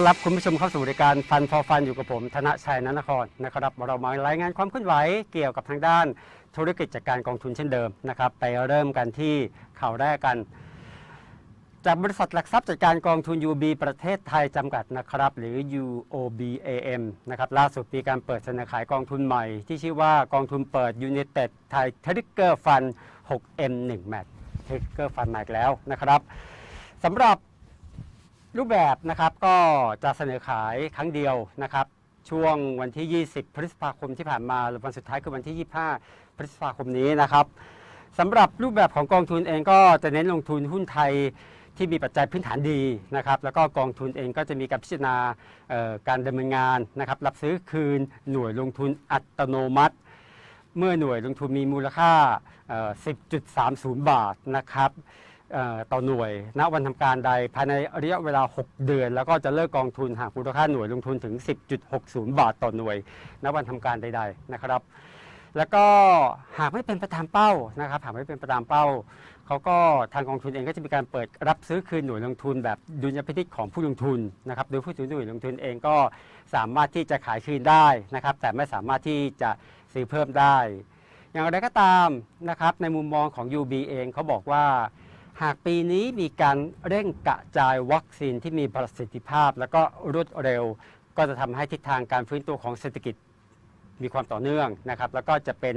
้อนรับคุณผู้ชมเข้าสู่รายการฟันฟอฟันอยู่กับผม ธนชัยนันทครนะครับเรามารายงานความเคลื่อนไหวเกี่ยวกับทางด้านธุรกิจจัดการกองทุนเช่นเดิมนะครับไปเริ่มกันที่ข่าวแรกกัน จากบริษัทหลักทรัพย์จัดการกองทุน UB ประเทศไทยจำกัดนะครับหรือ UOBAM นะครับล่าสุดมีการเปิดเสนอขายกองทุนใหม่ ที่ชื่อว่ากองทุนเปิด United Thai Trigger Fund 6M1 Match Trigger Fund มาอีกแล้วนะครับสำหรับ รูปแบบนะครับก็จะเสนอขายครั้งเดียวนะครับ ช่วงวันที่ 20 พฤษภาคมที่ผ่านมาหรือวันสุดท้ายคือวันที่ 25 พฤษภาคมนี้นะครับสำหรับรูปแบบของกองทุนเองก็จะเน้นลงทุนหุ้นไทยที่มีปัจจัยพื้นฐานดีนะครับ แล้วก็กองทุนเองก็จะมีการพิจารณาการดำเนินงานนะครับ รับซื้อคืนหน่วยลงทุนอัตโนมัติ เมื่อหน่วยลงทุนมีมูลค่า 10.30 บาทนะครับ ต่อหน่วย ณ วันทำการใดภายในระยะเวลา 6 เดือน แล้วก็จะเลิกกองทุนหากมูลค่าหน่วยลงทุนถึง 10.60 บาทต่อหน่วย ณ วันทำการใด ๆ นะครับ แล้วก็หากไม่เป็นไปตามเป้านะครับ หากไม่เป็นไปตามเป้า เขาก็ทางกองทุนเองก็จะมีการเปิดรับซื้อคืนหน่วยลงทุนแบบดุลยพินิจของผู้ลงทุนนะครับ โดยผู้ถือหน่วยลงทุนเองก็สามารถที่จะขายคืนได้นะครับ แต่ไม่สามารถที่จะซื้อเพิ่มได้ อย่างไรก็ตามนะครับ ในมุมมองของ UB เองเขาบอกว่า หากปีนี้มีการเร่งกระจายวัคซีนที่มีประสิทธิภาพ แล้วก็รวดเร็ว ก็จะทำให้ทิศทางการฟื้นตัวของเศรษฐกิจมีความต่อเนื่องนะครับ แล้วก็จะเป็น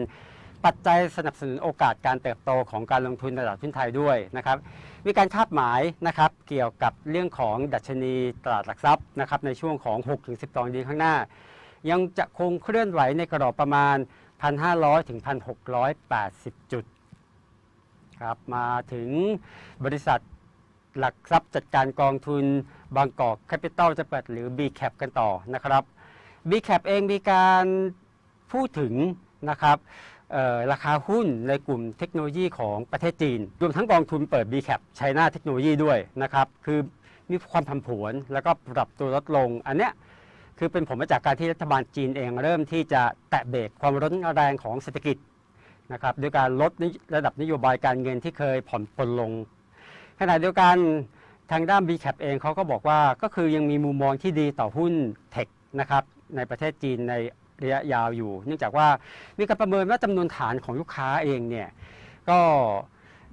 ปัจจัยสนับสนุนโอกาสการเติบโตของการลงทุนในตลาดหุ้นไทยด้วยนะครับ มีการคาดหมายนะครับเกี่ยวกับเรื่องของดัชนีตลาดหลักทรัพย์นะครับในช่วงของ 6-12เดือนข้างหน้า ยังจะคงเคลื่อนไหวในกรอบประมาณ 1,500 ถึง 1,680 จุด ครับมาถึงบริษัทหลักทรัพย์จัดการกองทุนบางกอกแคปิตอลจะเปิดหรือ BCAP กันต่อนะครับ BCAP เองมีการพูดถึงนะครับราคาหุ้นในกลุ่มเทคโนโลยีของประเทศจีน รวมทั้งกองทุนเปิด BCAP ใช้หน้าเทคโนโลยีด้วยนะครับ คือมีความผันผวนแล้วก็ปรับตัวลดลง อันเนี้ยคือเป็นผลมาจากการที่รัฐบาลจีนเองเริ่มที่จะแตะเบรกความร้อนแรงของเศรษฐกิจ นะครับด้วยการลดระดับนโยบายการเงินที่เคยผ่อนปลนลง ขณะเดียวกันทางด้าน BCAP เองเขาก็บอกว่าก็คือยังมีมุมมองที่ดีต่อหุ้นเทคนะครับในประเทศจีนในระยะยาวอยู่ เนื่องจากว่ามีการประเมินว่าจำนวนฐานของลูกค้าเองเนี่ยก็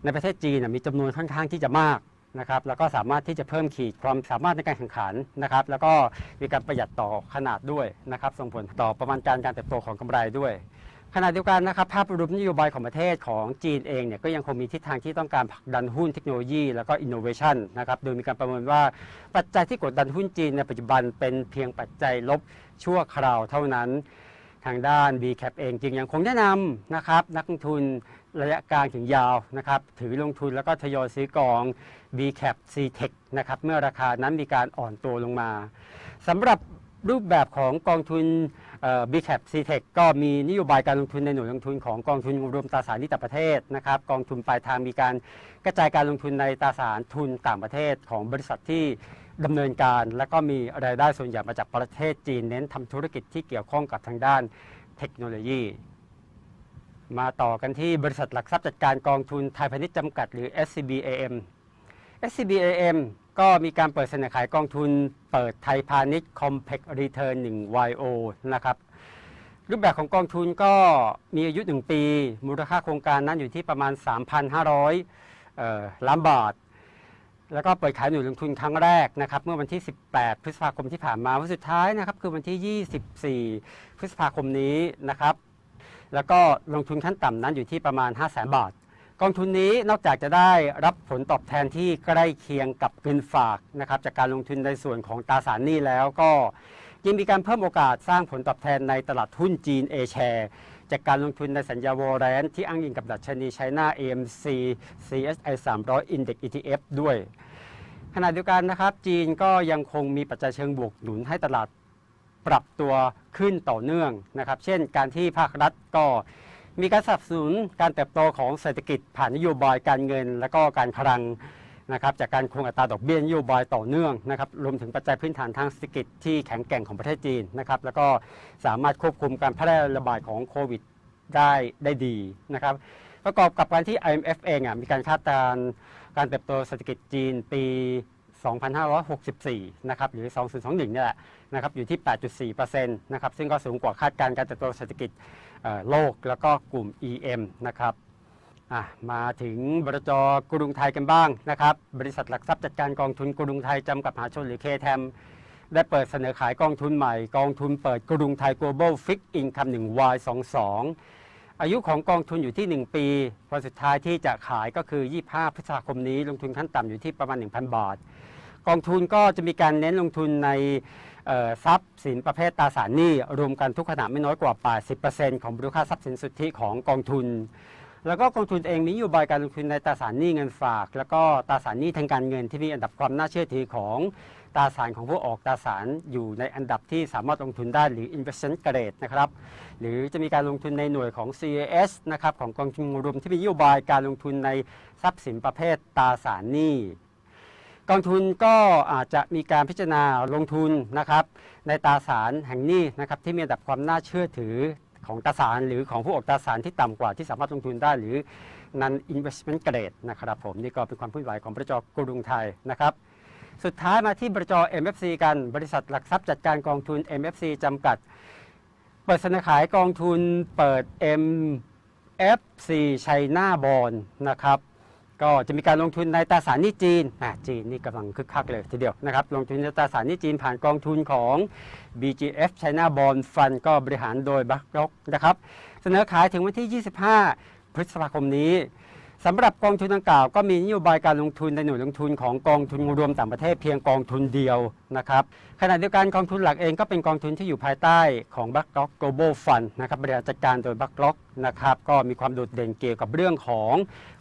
ในประเทศจีนมีจำนวนค่อนข้างที่จะมากนะครับแล้วก็สามารถที่จะเพิ่มขีดความสามารถในการแข่งขันนะครับ แล้วก็มีการประหยัดต่อขนาดด้วยนะครับ ส่งผลต่อประมาณการการเติบโตของกำไรด้วย ขณะเดียวกันนะครับภาพรวมนโยบายของประเทศของจีนเองเนี่ยก็ยังคงมีทิศทางที่ต้องการผลักดันหุ้นเทคโนโลยี แล้วก็อินโนเวชันนะครับโดยมีการประเมินว่าปัจจัยที่กดดันหุ้นจีนในปัจจุบันเป็นเพียงปัจจัยลบชั่วคราวเท่านั้น ทางด้าน BCAP เองจึงยังคงแนะนำนะครับนักลงทุนระยะกลางถึงยาวนะครับถือลงทุนแล้วก็ทยอยซื้อกอง BCAP C-Tech นะครับเมื่อราคานั้นมีการอ่อนตัวลงมาสำหรับรูปแบบของกองทุน b c a p C-Tech ก็มีนโยบายการลงทุนในหน่วยลงทุนของกองทุนรวมตราสารหนี้ต่างประเทศนะครับกองทุนปลายทางมีการกระจายการลงทุนในตราสารทุนต่างประเทศของบริษัทที่ดำเนินการ และก็มีรายได้ส่วนใหญ่มาจากประเทศจีนเน้นทำธุรกิจที่เกี่ยวข้องกับทางด้านเทคโนโลยี มาต่อกันที่บริษัทหลักทรัพย์จัดการกองทุนไทยพาณิชย์จำกัดหรือ SCBAM SCBAM ก็มีการเปิดเสนอขายกองทุนเปิดไทยพาณิชย์ Compact Return 1 YO นะครับรูปแบบของกองทุนก็มีอายุ 1 ปี มูลค่าโครงการนั้นอยู่ที่ประมาณ 3,500เอ่อล้านบาท แล้วก็เปิดขายหน่วยลงทุนครั้งแรกนะครับเมื่อวันที่ 18 พฤษภาคมที่ผ่านมาวันสุดท้ายนะครับคือวันที่ 24 พฤษภาคมนี้นะครับแล้วก็ลงทุนขั้นต่ำนั้นอยู่ที่ประมาณ 5 0 0 0 0 0 บาท กองทุนนี้นอกจากจะได้รับผลตอบแทนที่ใกล้เคียงกับเงินฝากนะครับจากการลงทุนในส่วนของตราสารหนี้แล้วก็ยังมีการเพิ่มโอกาสสร้างผลตอบแทนในตลาดหุ้นจีน A share จากการลงทุนในสัญญาวอร์เรนที่อ้างอิงกับดัชนีไชน่า AMC CSI 300 Index ETF ด้วย ขณะเดียวกันนะครับ จีนก็ยังคงมีปัจจัยเชิงบวกหนุนให้ตลาดปรับตัวขึ้นต่อเนื่องนะครับ เช่นการที่ภาครัฐก็ มีการสนับสนุนการเติบโตของเศรษฐกิจผ่านนโยบายการเงิน และก็การคลังนะครับจากการคงอัตราดอกเบี้ยนโยบายต่อเนื่องนะครับรวมถึงปัจจัยพื้นฐานทางเศรษฐกิจที่แข็งแกร่งของประเทศจีนนะครับแล้วก็สามารถควบคุมการแพร่ระบาดของโควิดได้ได้ดีนะครับประกอบกับการที่ IMF เองอะมีการคาดการณ์การเติบโตเศรษฐกิจจีนปี 2564 นะครับหรือ 2021เนี่ยแหละ นะครับอยู่ที่ 8.4%นะครับซึ่งก็สูงกว่าคาดการณ์การเติบโตเศรษฐกิจโลกแล้วก็กลุ่ม EM นะครับมาถึงบรจกรุงไทยกันบ้างนะครับบริษัทหลักทรัพย์จัดการกองทุนกรุงไทยจำกัดมหาชนหรือ KTM ได้เปิดเสนอขายกองทุนใหม่ กองทุนเปิดกรุงไทย Global Fixed Income 1 Y22 อายุของกองทุนอยู่ที่ 1 ปีวันสุดท้ายที่จะขายก็คือ 25 พฤษภาคมนี้ ลงทุนขั้นต่ำอยู่ที่ประมาณ 1,000 บาท กองทุนก็จะมีการเน้นลงทุนใน ทรัพย์สินประเภทตราสารหนี้รวมกันทุกขณะไม่น้อยกว่า 80%ของมูลค่าทรัพย์สินสุทธิของกองทุน แล้วก็กองทุนเองมีนโยบายการลงทุนในตราสารหนี้เงินฝาก แล้วก็ตราสารหนี้ทางการเงินที่มีอันดับความน่าเชื่อถือของตราสารของผู้ออกตราสารอยู่ในอันดับที่สามารถลงทุนได้หรือ investment grade นะครับ หรือจะมีการลงทุนในหน่วยของ CAS นะครับของกองทุนรวมที่มีนโยบายการลงทุนในทรัพย์สินประเภทตราสารหนี้ กองทุนก็อาจจะมีการพิจารณาลงทุนนะครับ ในตราสารแห่งนี้นะครับที่มีอันดับความน่าเชื่อถือของตราสารหรือของผู้ออกตราสารที่ต่ำกว่าที่สามารถลงทุนได้หรือ non investment grade นะครับผมนี่ก็เป็นความเคลื่อนไหวของบริจกรุงไทยนะครับ สุดท้ายมาที่บริจ MFC กันบริษัทหลักทรัพย์จัดการกองทุน MFC จำกัด เปิดเสนอขายกองทุนเปิด MFC China Bond นะครับ ก็จะมีการลงทุนในตราสารหนี้จีนอะจีนนี่กำลังคึกคักเลยทีเดียวนะครับ ลงทุนในตราสารหนี้จีนผ่านกองทุนของ BGF China Bond Fund ก็บริหารโดยบัคล็อกนะครับ เสนอขายถึงวันที่ 25 พฤษภาคมนี้ สำหรับกองทุนดังกล่าวก็มีนโยบายการลงทุนในหน่วยลงทุนของกองทุนรวมต่างประเทศเพียงกองทุนเดียวนะครับขณะเดียวกันกองทุนหลักเองก็เป็นกองทุนที่อยู่ภายใต้ของ BlackRock Global Fund นะครับบริหารจัดการโดย BlackRock นะครับก็มีความโดดเด่นเกี่ยวกับเรื่องของ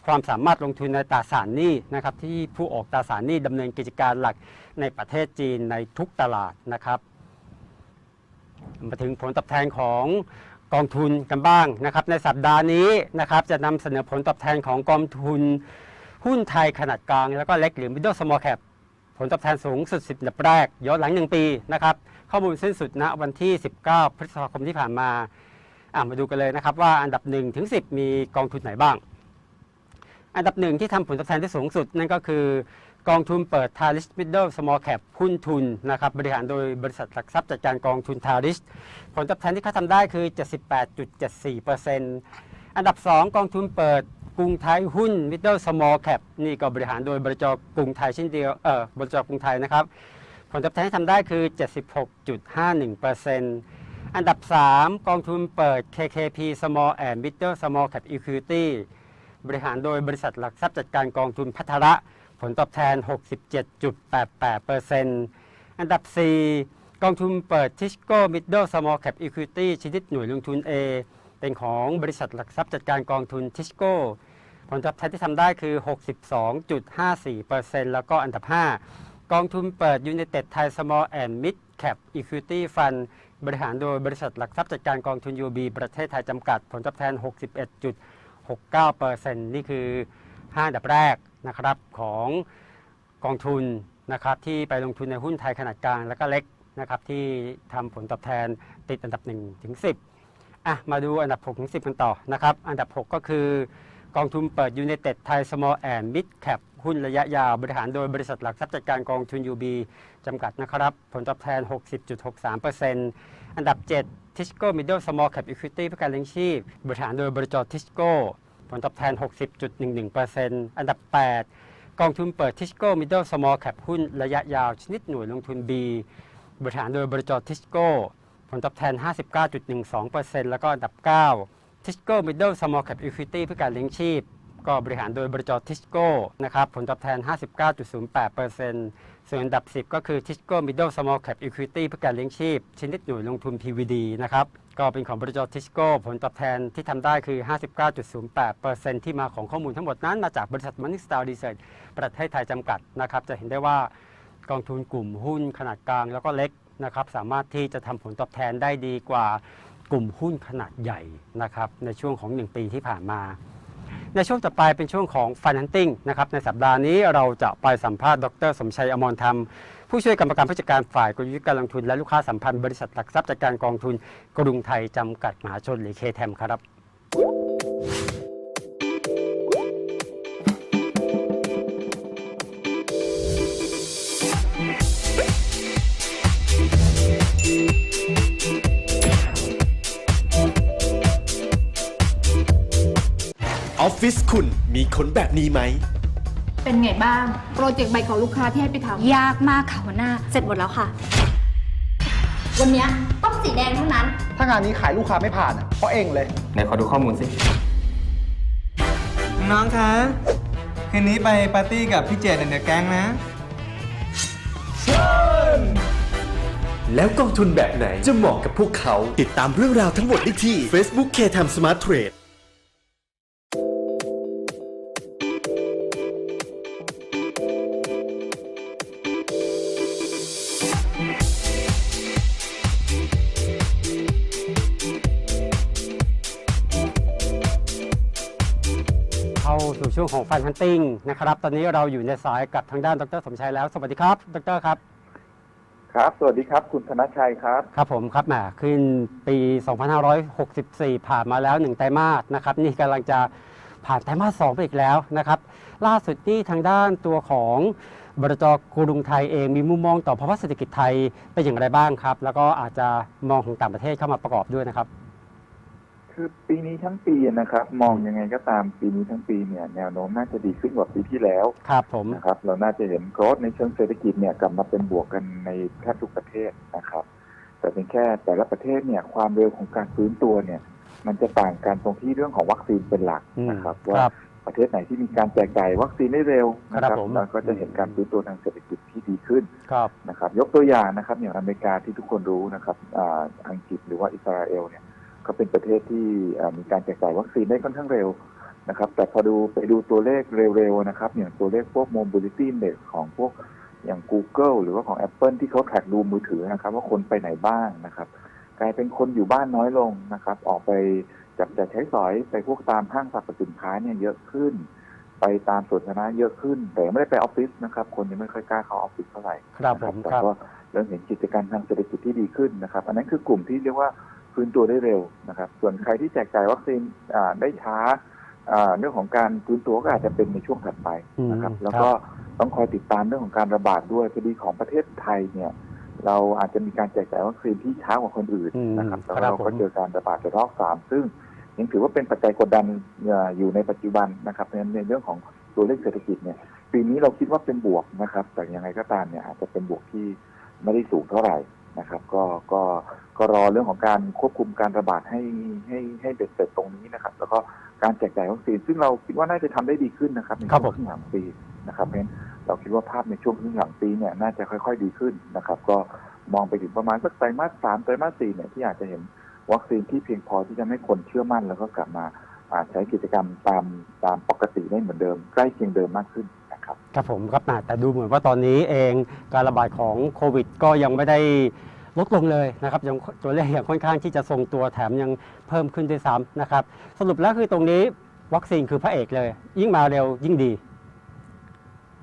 ความสามารถลงทุนในตราสารหนี้นะครับที่ผู้ออกตราสารหนี้ดำเนินกิจการหลักในประเทศจีนในทุกตลาดนะครับมาถึงผลตอบแทนของ กองทุนกันบ้างนะครับ ในสัปดาห์นี้นะครับจะนำเสนอผลตอบแทนของกองทุน หุ้นไทยขนาดกลาง แล้วก็เล็กหรือ middle small cap ผลตอบแทนสูงสุด 10อันดับแรกย้อนหลัง 1 ปีนะครับข้อมูลสิ้นสุดณวันที่ 19 พฤษภาคมที่ผ่านมาอะมาดูกันเลยนะครับว่าอันดับ 1 ถึง 10 มีกองทุนไหนบ้าง อันดับหนึ่งที่ทำผลตอบแทนที่สูงสุด นั่นก็คือกองทุนเปิด t a r i s Middle Small Cap หุ้นทุนนะครับบริหารโดยบริษัทหลักทรัพย์จัดการกองทุน t a r i s ผลตอบแทนที่เขาทำได้คือ 78.74%อันดับ 2 กองทุนเปิดกรุงไทยหุ้น Middle Small Cap นี่ก็บริหารโดยบริจกรุงไทยเช่นเดียวเออบริจกรุงไทยนะครับผลตอบแทนที่ทำได้คือ 76.51%อันดับ 3 กองทุนเปิด KKP Small and Middle Small Cap Equity บริหารโดยบริษัทหลักทรัพย์จัดการกองทุนพัทระ ผลตอบแทน 67.88%อันดับ 4 กองทุนเปิด Tisco Middle Small Cap Equity ชนิดหน่วยลงทุน A เป็นของบริษัทหลักทรัพย์จัดการกองทุน Tisco ผลตอบแทนที่ทำได้คือ 62.54%แล้วก็อันดับ 5 กองทุนเปิด United Thai Small and Mid Cap Equity Fund บริหารโดยบริษัทหลักทรัพย์จัดการกองทุน UB ประเทศไทยจำกัด ผลตอบแทน 61. 69%นี่คือ 5 อันดับแรกนะครับของกองทุนนะครับที่ไปลงทุนในหุ้นไทยขนาดกลางและก็เล็กนะครับที่ทำผลตอบแทนติดอันดับ1ถึง10อะมาดูอันดับ6ถึง10 กันต่อนะครับอันดับ 6 ก็คือกองทุนเปิด United Thai Small and Mid Cap หุ้นระยะยาวบริหารโดยบริษัทหลักทรัพย์จัดการกองทุน UB จำกัดนะครับ ผลตอบแทน 60.63% อันดับ 7 Tisco Middle Small Cap Equity เพื่อการเลี้ยงชีพ บริหารโดยบริษัท Tisco ผลตอบแทน 60.11%อันดับ 8 กองทุนเปิด Tisco Middle Small Cap หุ้นระยะยาวชนิดหน่วยลงทุน B บริหารโดยบริษัท Tisco ผลตอบแทน 59.12%แล้วก็อันดับ 9 Tisco Middle Small Cap Equity เพื่อการเลี้ยงชีพ ก็บริหารโดยบริษัท Tisco นะครับผลตอบแทน 59.08%ส่วนอันดับ 10 ก็คือ Tisco Middle Small Cap Equity เพื่อการเลี้ยงชีพ ชนิดหน่วยลงทุน PVD นะครับก็เป็นของบริษัท Tisco ผลตอบแทนที่ทำได้คือ 59.08%ที่มาของข้อมูลทั้งหมดนั้นมาจากบริษัท Morningstar Research ประเทศไทยจำกัดนะครับจะเห็นได้ว่ากองทุนกลุ่มหุ้นขนาดกลางแล้วก็เล็กนะครับสามารถที่จะทำผลตอบแทนได้ดีกว่ากลุ่มหุ้นขนาดใหญ่นะครับในช่วงของ 1 ปีที่ผ่านมา ในช่วงต่อไปเป็นช่วงของ Financing นะครับในสัปดาห์นี้เราจะไปสัมภาษณ์ดร สมชัยอมรธรรม ผู้ช่วยกรรมการผู้จัดการฝ่ายกลยุทธ์การลงทุน และลูกค้าสัมพันธ์บริษัทหลักทรัพย์จัดการกองทุนกรุงไทยจำกัดมหาชนหรือเคแทมครับ คุณมีคนแบบนี้ไหม เป็นไงบ้าง โปรเจกต์ใหม่ของลูกค้าที่ให้ไปทำยากมากค่ะหัวหน้า เสร็จหมดแล้วค่ะ วันเนี้ยต้องสีแดงเท่านั้น ถ้างานนี้ขายลูกค้าไม่ผ่านอะเพราะเองเลย ไหนขอดูข้อมูลสิ น้องคะคืนนี้ไปปาร์ตี้กับพี่เจดเดอะแก๊งนะแล้วกองทุนแบบไหนจะเหมาะกับพวกเขา ติดตามเรื่องราวทั้งหมดได้ที่ Facebook k t i m Smart Trade ช่วงของฟันฮันติ้งนะครับ ตอนนี้เราอยู่ในสายกับทางด้านดรสมชัยแล้ว สวัสดีครับ ดรครับ ครับ สวัสดีครับ คุณธนชัยครับ ครับผมครับแหมขึ้นปี 2564 ผ่านมาแล้วหนึ่งไตรมาสนะครับ นี่กำลังจะผ่านไตรมาสสองไปอีกแล้วนะครับ ล่าสุดนี่ทางด้านตัวของบรจกรุงไทยเองมีมุมมองต่อภาวะเศรษฐกิจไทยเป็นอย่างไรบ้างครับ แล้วก็อาจจะมองของต่างประเทศเข้ามาประกอบด้วยนะครับ คือปีนี้ทั้งปีนะครับ มองยังไงก็ตามปีนี้ทั้งปีเนี่ยแนวโน้มน่าจะดีขึ้นกว่าปีที่แล้วครับผมนะครับ เราน่าจะเห็นโกรธในเชิงเศรษฐกิจเนี่ยกลับมาเป็นบวกกันในแทบทุกประเทศนะครับ แต่เป็นแค่แต่ละประเทศเนี่ยความเร็วของการฟื้นตัวเนี่ย มันจะต่างกันตรงที่เรื่องของวัคซีนเป็นหลักอืมนะครับคว่ารับประเทศไหนที่มีการแจกจ่ายวัคซีนได้เร็วนะคครัรับบผมเราก็จะเห็นการฟื้นตัวทางเศรษฐกิจที่ดีขึ้นครับนะครับ ยกตัวอย่างนะครับอย่างอเมริกาที่ทุกคนรู้นะครับอาอังกฤษหรือว่าอิสราเอลเนี่ย ก็เป็นประเทศที่อ่ามีการแจกจ่ายวัคซีนได้ค่อนข้างเร็วนะครับ แต่พอดูไปดูตัวเลขเร็วๆนะครับอย่างตัวเลขพวก mobility index ของพวกอย่าง Google หรือว่าของ Apple ที่เขาแท็กดูมือถือนะครับ ว่าคนไปไหนบ้างนะครับ กลายเป็นคนอยู่บ้านน้อยลงนะครับ ออกไปจับจ่ายใช้สอยไปพวกตามห้างสรรพสินค้าเนี่ยเยอะขึ้น ไปตามสวนสาธารณะเยอะขึ้น แต่ไม่ได้ไปออฟฟิศนะครับ คนยังไม่ค่อยกล้าเข้าออฟฟิศเท่าไหร่ครับนะผมแต่ครับก็เริ่มเห็นกิจการทางเศรษฐกิจที่ดีขึ้นนะครับ อันนั้นคือกลุ่มที่เรียกว่า ฟื้นตัวได้เร็วนะครับ ส่วนใครที่แจกจ่ายวัคซีนอ่าได้ช้าอ่าเรื่องของการฟื้นตัวก็อาจจะเป็นในช่วงถัดไปนะครับอืมแล้วก็ต้องคอยติดตามเรื่องของการระบาดด้วยพอดีของประเทศไทยเนี่ย เราอาจจะมีการแจกจ่ายวัคซีนที่ช้ากว่าคนอื่นอืมนะครับแล้วครับเราก็ผมเจอการระบาดระลอกสามซึ่งยังถือว่าเป็นปัจจัยกดดันเอ่ออยู่ในปัจจุบันนะครับในในเรื่องของตัวเลขเศรษฐกิจเนี่ย ปีนี้เราคิดว่าเป็นบวกนะครับ แต่ยังไงก็ตามเนี่ยอาจจะเป็นบวกที่ไม่ได้สูงเท่าไหร่ นะครับก็ก็ก็รอเรื่องของการควบคุมการระบาดให้ให้ให้เบ็ดเสร็จตรงนี้นะครับ แล้วก็การแจกจ่ายวัคซีนซึ่งเราคิดว่าน่าจะทำได้ดีขึ้นนะครับในครัช่บวผมงครึ่งหลังปีนะครับเพราะฉะนั้นเราคิดว่าภาพในช่วงครึ่งหลังปีเนี่ยน่าจะค่อย ๆ ดีขึ้นนะครับ ก็มองไปถึงประมาณสักไตรมาสสามไตรมาสสี่เนี่ยที่อาจจะเห็นวัคซีนที่เพียงพอที่จะให้คนเชื่อมั่นแล้วก็กลับมาอ่าใช้กิจกรรมตามตามปกติได้เหมือนเดิม ใกล้เคียงเดิมมากขึ้นนะ ครับ ครับผมครับอ่าแต่ดูเหมือนว่าตอนนี้เองการระบาดของโควิด ก็ยังไม่ได้ลดลงเลยนะครับยังตัวเลขยังค่อนข้างที่จะทรงตัวแถมยังเพิ่มขึ้นด้วยซ้ำนะครับ สรุปแล้วคือตรงนี้วัคซีนคือพระเอกเลย ยิ่งมาเร็วยิ่งดี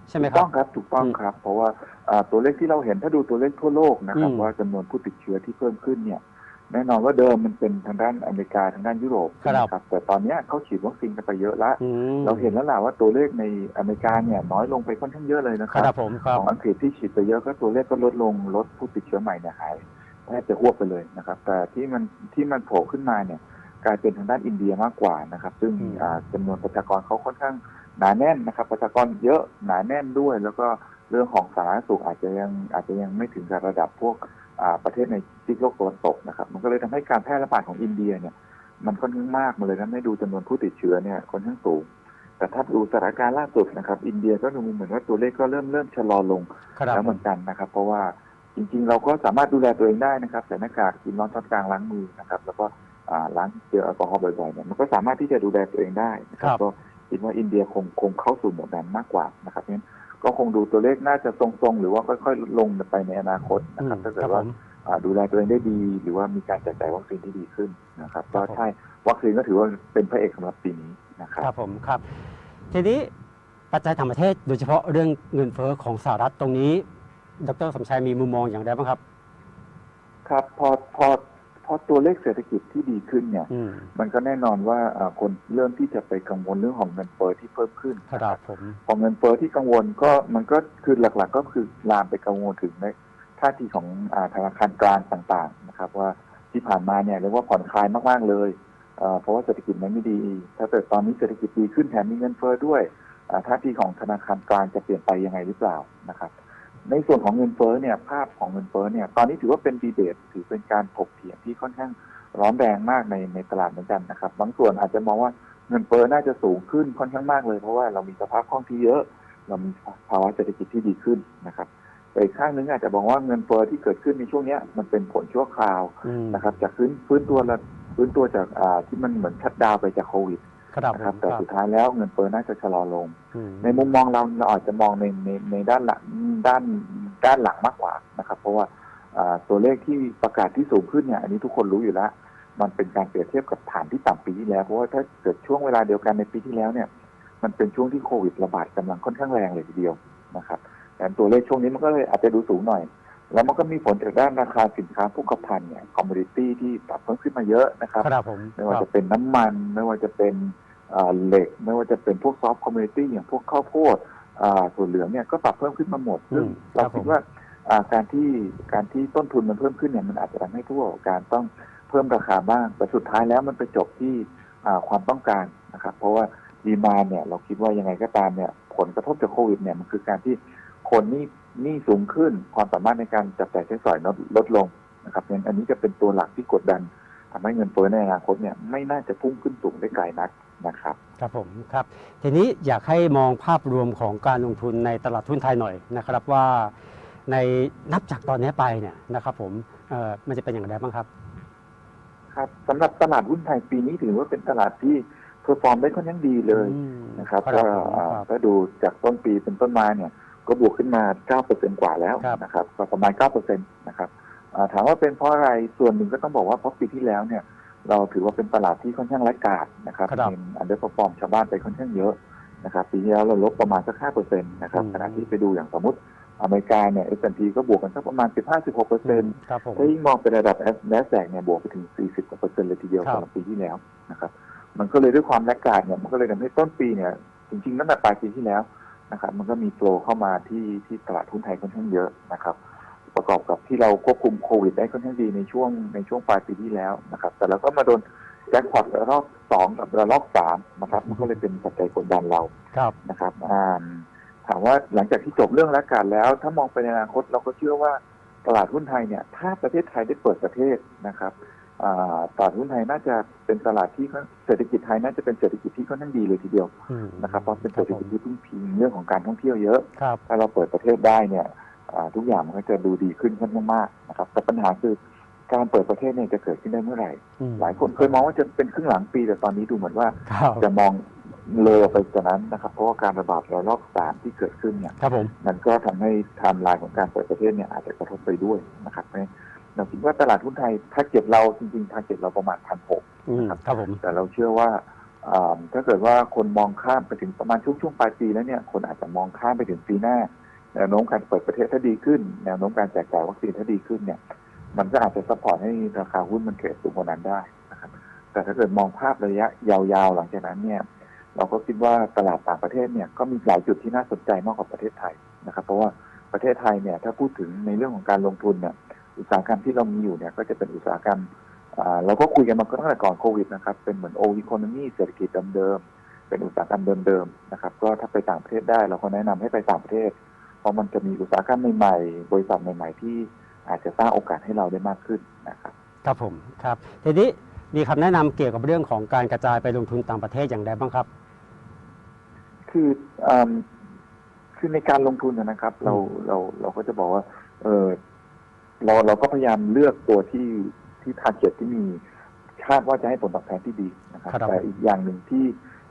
ใช่ไหมถูกครัต้บองครับถูกต้องอืมครับ เพราะว่าอ่าตัวเลขที่เราเห็นถ้าดูตัวเลขทั่วโลกนะครับอืมว่าจำนวนผู้ติดเชื้อที่เพิ่มขึ้นเนี่ย แน่นอนว่าเดิมมันเป็นทางด้านอเมริกาทางด้านยุโรปครับนะครับแต่ตอนเนี้ยเขาฉีดวัคซีนกันไปเยอะแล้วอืมเราเห็นแล้วล่ะว่าตัวเลขในอเมริกาเนี่ยน้อยลงไปค่อนข้างเยอะเลยนะคครัรับผมครับของอังกฤษที่ฉีดไปเยอะก็ตัวเลขก็ลดลงลดผู้ติดเชื้อใหม่เนี่ยหายแทบจะหวบไปเลยนะครับ แต่ที่มันที่มันโผล่ขึ้นมาเนี่ยกลายเป็นทางด้านอินเดียมากกว่านะครับ ซึ่งอืมอ่าจำนวนประชากรเขาค่อนข้างหนาแน่นนะครับ ประชากรเยอะหนาแน่นด้วย แล้วก็เรื่องของสาธารณสุขอาจจะยังอาจจะยังไม่ถึงกับระดับพวกอ่า ประเทศในซีกโลกตะวันตกนะครับ มันก็เลยทำให้การแพร่ระบาดของอินเดียเนี่ย มันค่อนข้างมากมาเลยนะไม่ดูจำนวนผู้ติดเชื้อเนี่ยค่อนข้างสูง แต่ถ้าดูสถานการณ์ล่าสุดนะครับ อินเดียก็ดูเหมือนว่าตัวเลขก็เริ่มเริ่มชะลอลงครับแล้วเหมือนกันนะครับ เพราะว่าจริงๆ เราก็สามารถดูแลตัวเองได้นะครับใส่หน้ากากกินร้อนช้อนกลางล้างมือนะครับ แล้วก็อ่าล้างเจลแอลกอฮอล์บ่อยๆเนี่ยมันก็สามารถที่จะดูแลตัวเองได้นะครับครับก็คิดว่าอินเดียคงคงเข้าสู่โหมดนั้นมากกว่านะครับเพราะฉะนั้น ก็คงดูตัวเลขน่าจะทรงๆ หรือว่าค่อยๆลดลงไปในอนาคตนะครับถ้าเกิดว่าผมอ่าดูแลตัวเองได้ดี หรือว่ามีการแจกจ่ายวัคซีนที่ดีขึ้นนะครับ ก็ครับผมใช่วัคซีนก็ถือว่าเป็นพระเอกสำหรับปีนี้นะครับครับผมครับ ทีนี้ปัจจัยต่างประเทศโดยเฉพาะเรื่องเงินเฟ้อของสหรัฐตรงนี้ ดรสมชายมีมุมมองอย่างไรบ้างครับ ครับพอพอพอ ตัวเลขเศรษฐกิจที่ดีขึ้นเนี่ยอืมมันก็แน่นอนว่าอ่าคนเริ่มที่จะไปกังวลเรื่องของเงินเฟ้อที่เพิ่มขึ้นครับผมพอเงินเฟ้อที่กังวลก็มันก็คือหลัก ๆ ก็คือลามไปกังวลถึงในท่าทีของอาธนาคารกลางต่างๆนะครับ ว่าที่ผ่านมาเนี่ยเรียกว่าผ่อนคลายมากๆเลยเอ่อเพราะว่าเศรษฐกิจมันไม่ดี ถ้าเกิดตอนนี้เศรษฐกิจดีขึ้นแถมมีเงินเฟ้อด้วยอ่าท่าทีของธนาคารกลางจะเปลี่ยนไปยังไงหรือเปล่านะครับ ในส่วนของเงินเฟ้อเนี่ยภาพของเงินเฟ้อเนี่ยตอนนี้ถือว่าเป็นดีเบตถือเป็นการถกเถียงที่ค่อนข้างร้อนแรงมากในในตลาดเหมือนกันนะครับ บางส่วนอาจจะมองว่าเงินเฟ้อน่าจะสูงขึ้นค่อนข้างมากเลยเพราะว่าเรามีสภาพคล่องที่เยอะ เรามีภาวะเศรษฐกิจที่ดีขึ้นนะครับแต่อีกข้างหนึงอาจจะมองว่าเงินเฟ้อที่เกิดขึ้นในช่วงเนี้ยมันเป็นผลชั่วคราวอืมนะครับ จากฟื้นฟื้นตัวละฟื้นตัวจากอ่าที่มันเหมือนชัดดาวน์ไปจากโควิดครับนะครับผมแต่สุดท้ายแล้วเงินเฟ้อน่าจะชะลอลงอืมในมุมมองเราเราอาจจะมองในในในด้านหลัง ด้านด้านหลังมากกว่านะครับ เพราะว่าอ่าตัวเลขที่ประกาศที่สูงขึ้นเนี่ยอันนี้ทุกคนรู้อยู่แล้ว มันเป็นการเปรียบเทียบกับฐานที่ต่ำปีที่แล้ว เพราะว่าถ้าเกิดช่วงเวลาเดียวกันในปีที่แล้วเนี่ย มันเป็นช่วงที่โควิดระบาดกำลังค่อนข้างแรงเลยทีเดียวนะครับแต่ตัวเลขช่วงนี้มันก็เลยอาจจะดูสูงหน่อย แล้วมันก็มีผลจากด้านราคาสินค้าโภคภัณฑ์เนี่ยคอมมูนิตี้ที่ปรับเพิ่มขึ้นมาเยอะนะครับครับผมไม่ว่าจะเป็นน้ำมัน ไม่ว่าจะเป็นเอ่อเหล็ก ไม่ว่าจะเป็นพวกซอฟต์คอมมูนิตี้อย่างพวกข้าวโพด อ่าถั่วเหลืองเนี่ยก็ปรับเพิ่มขึ้นมาหมดซึ่งอืมเราครับผมคิดว่าอ่าการที่การที่ต้นทุนมันเพิ่มขึ้นเนี่ยมันอาจจะทำให้ผู้ประกอบการต้องเพิ่มราคาบ้างแต่สุดท้ายแล้วมันไปจบที่อ่าความต้องการนะครับ เพราะว่าดีมาเนี่ยเราคิดว่ายังไงก็ตามเนี่ยผลกระทบจากโควิดเนี่ยมันคือการที่คนหนี่นี่สูงขึ้นความสามารถในการจับจ่ายใช้สอยลดลดลงนะครับงั้นอันนี้จะเป็นตัวหลักที่กดดันทำให้เงินเฟ้อในอนาคตเนี่ยไม่น่าจะพุ่งขึ้นสูงได้ไกลนัก นะครับ ครับผมครับ ทีนี้อยากให้มองภาพรวมของการลงทุนในตลาดทุนไทยหน่อยนะครับว่าในนับจากตอนนี้ไปเนี่ยนะครับ ผมเอ่อมันจะเป็นอย่างไรบ้างครับ ครับสำหรับตลาดหุ้นไทยปีนี้ถือว่าเป็นตลาดที่เพอร์ฟอร์มได้ค่อนข้างดีเลยอืมนะครับครับก็ผมอ่าครับถ้าดูจากต้นปีเป็นต้นมาเนี่ย ก็บวกขึ้นมา 9%กว่าแล้วครับนะครับก็ประมาณ 9%นะครับอ่าถามว่าเป็นเพราะอะไรส่วนหนึ่งก็ต้องบอกว่าเพราะปีที่แล้วเนี่ย เราถือว่าเป็นตลาดที่ค่อนข้างไร้กาดนะครับครับ เป็นอันเดอร์ r f ฟอร์มชาวบ้านไปค่อนข้างเยอะนะครับปีที่แล้วเราลบประมาณสัก5%นะครับอืม ขณะที่ไปดูอย่างสมมติอเมริกาเนี่ย S&P ก็บวกกันสักประมาณ 15-16%ครับผม ถ้ายิ่งมองเป็นระดับ n a s d a q เนี่ยบวกไปถึง 40กว่าเปอร์เซ็นต์เลยทีเดียวครับ สำหรับปีที่แล้วนะครับมันก็เลยด้วยความแลกการเนี่ยมันก็เลยทำให้ต้นปีเนี่ยจริงๆตั้งแต่ปลายปีที่แล้วนะครับมันก็มีโฟลเข้ามาที่ที่ตลาดหุ้นไทยค่อนข้างเยอะนะครับประ กอบกับที่เราควบคุมโควิดได้ค่อนข้างดีในช่วงในช่วงปลายปีที่แล้วนะครับ แต่เราก็มาโดนแจ็คพอตระลอกสองกับระลอกสามนะครับมันก็เลยเป็นปัจจัยกดดันเราครับนะครับอ่าถามว่าหลังจากที่จบเรื่องรักการแล้ว ถ้ามองไปในอนาคตเราก็เชื่อว่าตลาดหุ้นไทยเนี่ย ถ้าประเทศไทยได้เปิดประเทศนะครับอ่าตลาดหุ้นไทยน่าจะเป็นตลาดที่เศรษฐกิจไทยน่าจะเป็นเศรษฐกิจที่ค่อนข้างดีเลยทีเดียวอืมนะครับเพราะเป็นเศรษฐกิจที่พึ่งพิงเรื่องของการท่องเที่ยวเยอะครับถ้าเราเปิดประเทศได้เนี่ยอ่า ทุกอย่างมันก็จะดูดีขึ้นค่อนข้างมากนะครับแต่ปัญหาคือการเปิดประเทศเนี่ยจะเกิดขึ้นได้เมื่อไหร่อืมหลายคนเคยมองว่าจะเป็นครึ่งหลังปีแต่ตอนนี้ดูเหมือนว่าครับจะมองเลยออกไปจากนั้นนะครับ เพราะว่าการระบาดระลอกสามที่เกิดขึ้นเนี่ยครับผมมันก็ทำให้ไทม์ไลน์ของการเปิดประเทศเนี่ยอาจจะกระทบไปด้วยนะครับเพราะฉะนั้นเราคิดว่าตลาดหุ้นไทยถ้าเก็บเราจริงๆทาเก็บเราประมาณพันหกอืมครับผมแต่เราเชื่อว่าอ่าถ้าเกิดว่าคนมองข้ามไปถึงประมาณช่วงช่วงปลายปีแล้วเนี่ยคนอาจจะมองข้ามไปถึงปีหน้า แนวโน้มการเปิดประเทศถ้าดีขึ้น แนวโน้มการแจกจ่ายวัคซีนถ้าดีขึ้นเนี่ยมันก็อาจจะซัพพอร์ตให้ราคาหุ้นมันเทรดสูงกว่านั้นได้นะครับแต่ถ้าเกิดมองภาพระยะยาวๆ หลังจากนั้นเนี่ยเราก็คิดว่าตลาดต่างประเทศเนี่ยก็มีหลายจุดที่น่าสนใจมากกว่าประเทศไทยนะครับ เพราะว่าประเทศไทยเนี่ยถ้าพูดถึงในเรื่องของการลงทุนเนี่ยอุตสาหกรรมที่เรามีอยู่เนี่ยก็จะเป็นอุตสาหกรรมเราก็คุยกันมาตั้งแต่ก่อนโควิดนะครับ เป็นเหมือนโอ e ค o n o m y เศรษฐกิจเดิมๆเป็นอุตสาหกรรมเดิมๆนะครับ ก็ถ้าไปต่างประเทศได้เราก็แนะนำให้ไปต่างประเทศ ราะมันจะมีอุตสาหกรรมใหม่ๆ บริษัทใหม่ ๆ ที่อาจจะสร้างโอกาสให้เราได้มากขึ้นนะครับ ครับผมครับ ทีนี้มีคำแนะนำเกี่ยวกับเรื่องของการกระจายไปลงทุนต่างประเทศอย่างไรบ้างครับ คืออืมคือในการลงทุนนะนะครับ เราเราเราก็จะบอกว่า เออเราเราก็พยายามเลือกตัวที่ที่ทาร์เก็ตที่มีคาดว่าจะให้ผลตอบแทนที่ดีนะครับครับแต่อีกอย่างหนึ่งที่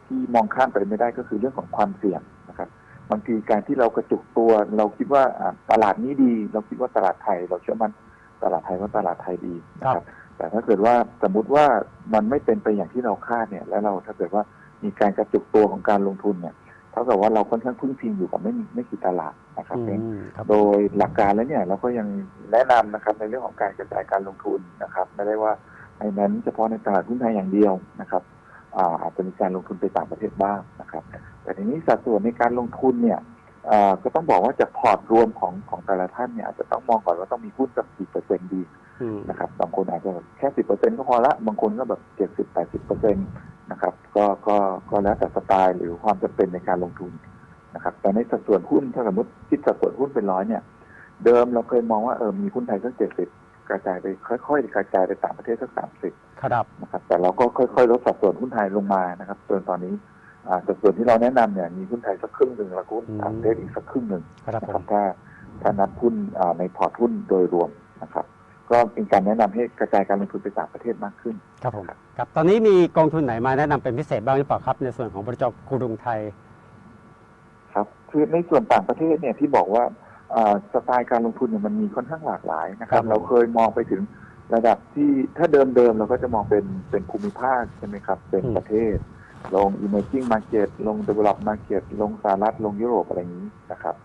ที่มองข้ามไปไม่ได้ก็คือเรื่องของความเสี่ยงนะครับ บางทีการที่เรากระจุกตัว เราคิดว่าอ่าตลาดนี้ดี เราคิดว่าตลาดไทย เราเชื่อมันตลาดไทยว่าตลาดไทยดีนะครับ แต่ถ้าเกิดว่าสมมุติว่ามันไม่เป็นไปอย่างที่เราคาดเนี่ย แล้วเราถ้าเกิดว่ามีการกระจุกตัวของการลงทุนเนี่ยเท่ากับว่าเราค่อนข้างพึ่งพิงอยู่กับไม่มีไม่กี่ตลาดนะครับอืมครับโดยหลักการแล้วเนี่ยเราก็ยังแนะนำนะครับในเรื่องของการกระจายการลงทุนนะครับไม่ได้ว่าให้เน้นเฉพาะในตลาดหุ้นไทยอย่างเดียวนะครับอ่าอาจจะมีการลงทุนไปต่างประเทศบ้างนะครับ แต่ทีนี้สัดส่วนในการลงทุนเนี่ยอ่าก็ต้องบอกว่าจากพอร์ตรวมของของแต่ละท่านเนี่ยอาจจะต้องมองก่อนว่าต้องมีหุ้นสักกี่เปอร์เซ็นต์ดีอืมนะครับบางคนอาจจะแบบแค่สิบเปอร์เซ็นต์ก็พอละบางคนก็แบบเจ็ดสิบแปดสิบเปอร์เซ็นต์นะครับก็ก็ก็แล้วแต่สไตล์หรือความจำเป็นในการลงทุนนะครับแต่ในสัดส่วนหุ้นถ้าสมมติคิดสัดส่วนหุ้นเป็นร้อยเนี่ย เดิมเราเคยมองว่าเออมีหุ้นไทยสักเจ็ดสิบกระจายไปค่อยๆกระจายไปต่างประเทศสักสามสิบครับนะครับแต่เราก็ค่อยๆลดสัดส่วนหุ้นไทยลงมานะครับจนตอนนี้ อ่าสัดส่วนที่เราแนะนำเนี่ยมีหุ้นไทยสักครึ่งหนึ่งแล้วก็หุ้นต่างประเทศอีกสักครึ่งหนึ่งครับนะผครัมบถ้าถ้านับหุ้นอ่าในพอร์ตหุ้นโดยรวมนะครับ ก็เป็นการแนะนำให้กระจายการลงทุนไปต่างประเทศมากขึ้น ครับผมครับตอนนี้มีกองทุนไหนมาแนะนำเป็นพิเศษบ้างหรือเปล่าครับ ในส่วนของบริจาคกรุงไทย ครับคือในส่วนต่างประเทศเนี่ยที่บอกว่าอ่าสไตล์การลงทุนเนี่ยมันมีค่อนข้างหลากหลายนะครัครับบเราเคยมองไปถึงระดับที่ถ้าเดิมๆเราก็จะมองเป็นเป็นภูมิภาคใช่ไหมครับ เป็นประเทศ ลง emerging market ลง develop market ลงสหรัฐลงยุโรปอะไรอย่างนี้นะครับ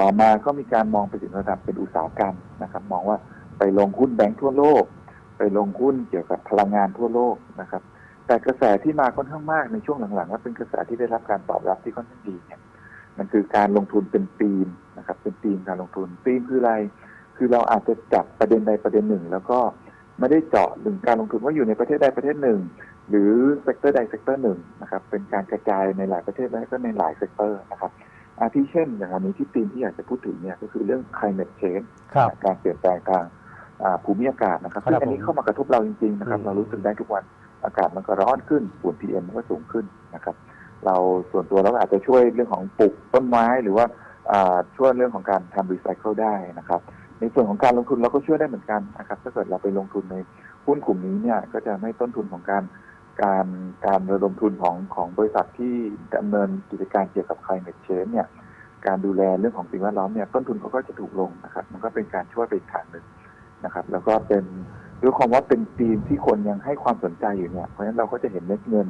ต่อมาก็มีการมองไปถึงระดับเป็นอุตสาหกรรมนะครับ มองว่าไปลงหุ้นแบงก์ทั่วโลก ไปลงหุ้นเกี่ยวกับพลังงานทั่วโลกนะครับ แต่กระแสที่มาค่อนข้างมากในช่วงหลังๆและเป็นกระแสที่ได้รับการตอบรับที่ค่อนข้างดีเนี่ยมันคือการลงทุนเป็นธีมนะครับ เป็นธีมการลงทุนธีมคืออะไร คือเราอาจจะจับประเด็นใดประเด็นหนึ่ง แล้วก็ไม่ได้เจาะถึงการลงทุนว่าอยู่ในประเทศใดประเทศหนึ่ง หรือเซกเตอร์ใดเซกเตอร์หนึ่งนะครับเป็นการกระจายในหลายประเทศและก็ในหลายเซกเตอร์นะครับอาทิเช่นอย่างวันนี้ที่ธีมที่อยากจะพูดถึงเนี่ยก็คือเรื่อง climate change ครับการเปลี่ยนแปลงทางอ่าภูมิอากาศนะครับครับซึ่งอันนี้ผมเข้ามากระทบเราจริงๆนะครับอืมเรารู้สึกได้ทุกวันอากาศมันก็ร้อนขึ้นฝุ่น PM มันก็สูงขึ้นนะครับ เราส่วนตัวเราก็อาจจะช่วยเรื่องของปลูกต้นไม้หรือว่าอ่าช่วยเรื่องของการทำรีไซเคิลได้นะครับ ในส่วนของการลงทุนเราก็ช่วยได้เหมือนกันนะครับถ้าเกิดเราไปลงทุนในหุ้นกลุ่มนี้เนี่ยก็จะไม่ต้นทุนของการ การการระดมทุนของของบริษัทที่ดำเนินกิจการเกี่ยวกับ climate change เนี่ยการดูแลเรื่องของสิ่งแวดล้อมเนี่ยต้นทุนเขาก็จะถูกลงนะครับ มันก็เป็นการช่วยไปอีกทางหนึ่งนะครับ แล้วก็เป็นด้วยความว่าเป็นธีมที่คนยังให้ความสนใจอยู่เนี่ย เพราะฉะนั้นเราก็จะเห็นเม็ดเงิน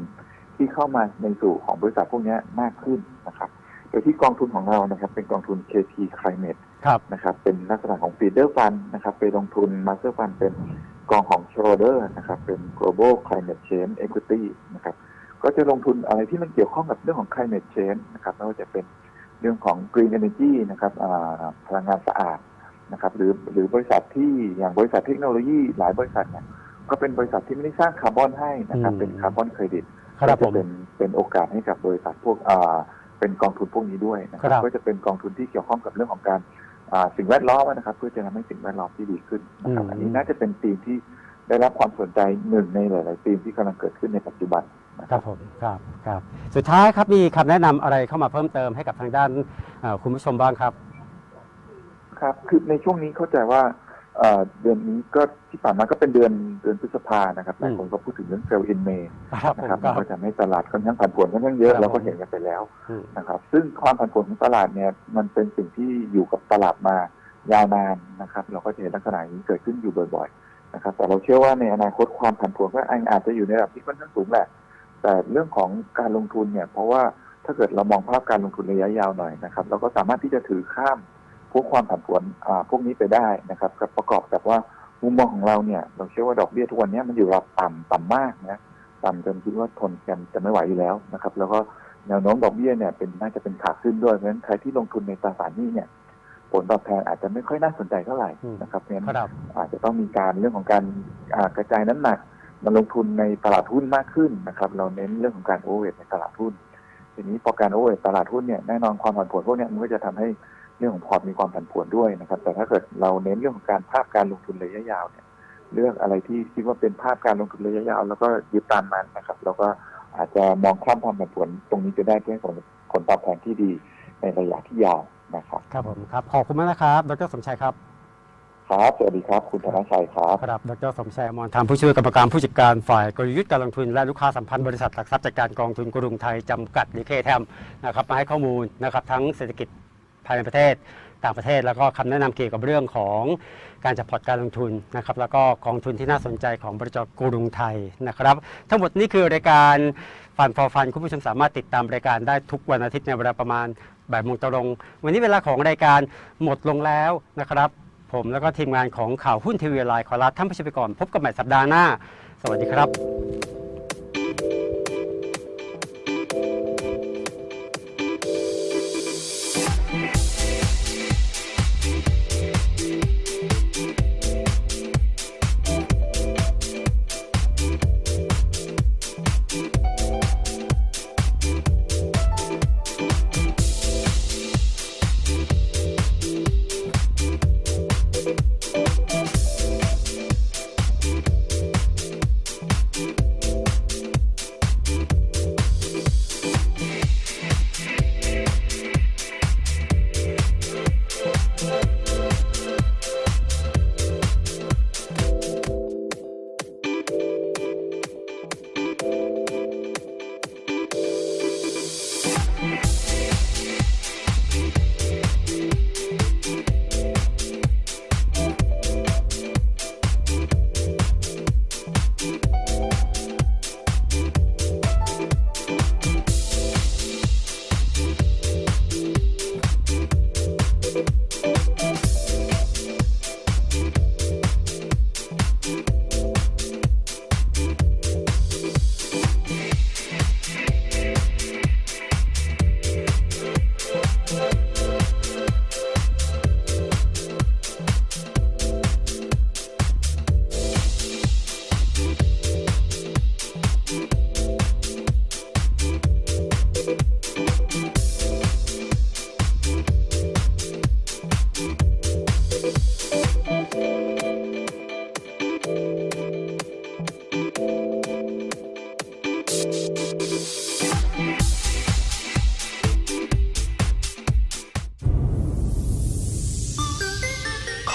ที่เข้ามาในสู่ของบริษัทพวกเนี้ยมากขึ้นนะครับ โดยที่กองทุนของเรานะครับ เป็นกองทุน KT Climate ครับนะครับ เป็นลักษณะของ feeder fund นะครับ ไปลงทุน master fund เป็น กองของ shareholder นะครับ เป็น global climate change equity นะครับ ก็จะลงทุนอะไรที่มันเกี่ยวข้องกับเรื่องของ climate change นะครับไม่ว่าจะเป็นเรื่องของ green energy นะครับอ่าพลังงานสะอาดนะครับหรือหรือบริษัทที่อย่างบริษัทเทคโนโลยีหลายบริษัทเนี่ยก็เป็นบริษัทที่ไม่ได้สร้างคาร์บอนให้นะครับอืมเป็นคาร์บอนเครดิตครับผก็มจะเป็นเป็นโอกาสให้กับบริษัทพวกอ่าเป็นกองทุนพวกนี้ด้วยนะครัครับบก็จะเป็นกองทุนที่เกี่ยวข้องกับเรื่องของการอ่า สิ่งแวดล้อมนะครับ เพื่อจะทำให้สิ่งแวดล้อมที่ดีขึ้นนะครับอืมอันนี้น่าจะเป็นธีมที่ได้รับความสนใจหนึ่งในหลาย ๆ ธีมที่กำลังเกิดขึ้นในปัจจุบันนะคครัรับบผมครับครับ สุดท้ายครับมีคำแนะนำอะไรเข้ามาเพิ่มเติมให้กับทางด้านเอ่อคุณผู้ชมบ้างครับ ครับคือในช่วงนี้เข้าใจว่า เอ่อเดือนนี้ก็ที่ผ่านมาก็เป็นเดือนเดือนพฤษภานะครับหลายคนก็พูดถึงเรื่องเซลล์อินเมย์ครับผนะมครับครัมันบก็จะให้ตลาดค่อนข้างผันผวนค่อนข้างเยอะครับเราก็ผมเห็นกันไปแล้วอืมนะครับ ซึ่งความผันผวนของตลาดเนี่ยมันเป็นสิ่งที่อยู่กับตลาดมายาวนานนะครับ เราก็จะเห็นลักษณะอย่างนี้เกิดขึ้นอยู่บ่อย ๆ นะครับ แต่เราเชื่อว่าในอนาคตความผันผวนก็อาจจะอยู่ในระดับที่ค่อนข้างสูงแหละ แต่เรื่องของการลงทุนเนี่ย เพราะว่าถ้าเกิดเรามองภาพการลงทุนระยะยาวหน่อยนะครับ เราก็สามารถที่จะถือข้าม พวกความผันผวนอ่าพวกนี้ไปได้นะครับกับประกอบกับว่ามุมมองของเราเนี่ยเราเชื่อว่าดอกเบี้ยทุกวันนี้มันอยู่ระดับต่ำต่ำมากนะต่ำจนคิดว่าทนกันจะไม่ไหวอยู่แล้วนะครับ แล้วก็แนวโน้มดอกเบี้ยเนี่ยเป็นน่าจะเป็นขาขึ้นด้วยเพราะฉะนั้นใครที่ลงทุนในตราสารหนี้เนี่ย ผลตอบแทนอาจจะไม่ค่อยน่าสนใจเท่าไหร่อืมนะครับเพราะฉะนั้นครับอาจจะต้องมีการเรื่องของการอ่ากระจายน้ำหนักมาลงทุนในตลาดหุ้นมากขึ้นนะครับ เราเน้นเรื่องของการโอเวอร์เวทในตลาดหุ้น ทีนี้พอการโอเวอร์เวทตลาดหุ้นเนี่ยแน่นอนความผันผวนพวกเนี้ยมันก็จะทำให้เรื่องของพอร์ตมีความผันผวนด้วยนะครับ แต่ถ้าเกิดเราเน้นเรื่องของการภาพการลงทุนระยะยาวเนี่ยเลือกอะไรที่คิดว่าเป็นภาพการลงทุนระยะยาว แล้วก็ยึดตามมันนะครับ แล้วก็อาจจะมองข้ามความผันผวนตรงนี้จะได้เพื่อให้ผลผลตอบแทนที่ดีในระยะที่ยาวนะครับ ครับผมครับขอบคุณมากนะครับ ดรสมชัยครับ ครับ สวัสดีครับ คุณธนชัยครับ ครับ ดรสมชัยอมรธรรมผู้ช่วยกรรมการผู้จัดการฝ่ายกลยุทธ์การลงทุนและลูกค้าสัมพันธ์บริษัทหลักทรัพย์จัดการกองทุนกรุงไทยจำกัดหรือเคแทมนะครับมาให้ข้อมูลนะครับทั้งเศรษฐกิจ ภายในประเทศต่างประเทศ แล้วก็คำแนะนำเกี่ยวกับเรื่องของการจัดพอร์ตการลงทุนนะครับแล้วก็กองทุนที่น่าสนใจของบริษัทกรุงไทยนะครับ ทั้งหมดนี้คือรายการฟันฟอฟันคุณผู้ชมสามารถติดตามรายการได้ทุกวันอาทิตย์ในเวลาประมาณบ่ายโมงตรงวันนี้เวลาของรายการหมดลงแล้วนะครับ ผมแล้วก็ทีมงานของข่าวหุ้นทีวีไลน์ขอลาท่านผู้ชมไปก่อน พบกันใหม่สัปดาห์หน้า สวัสดีครับ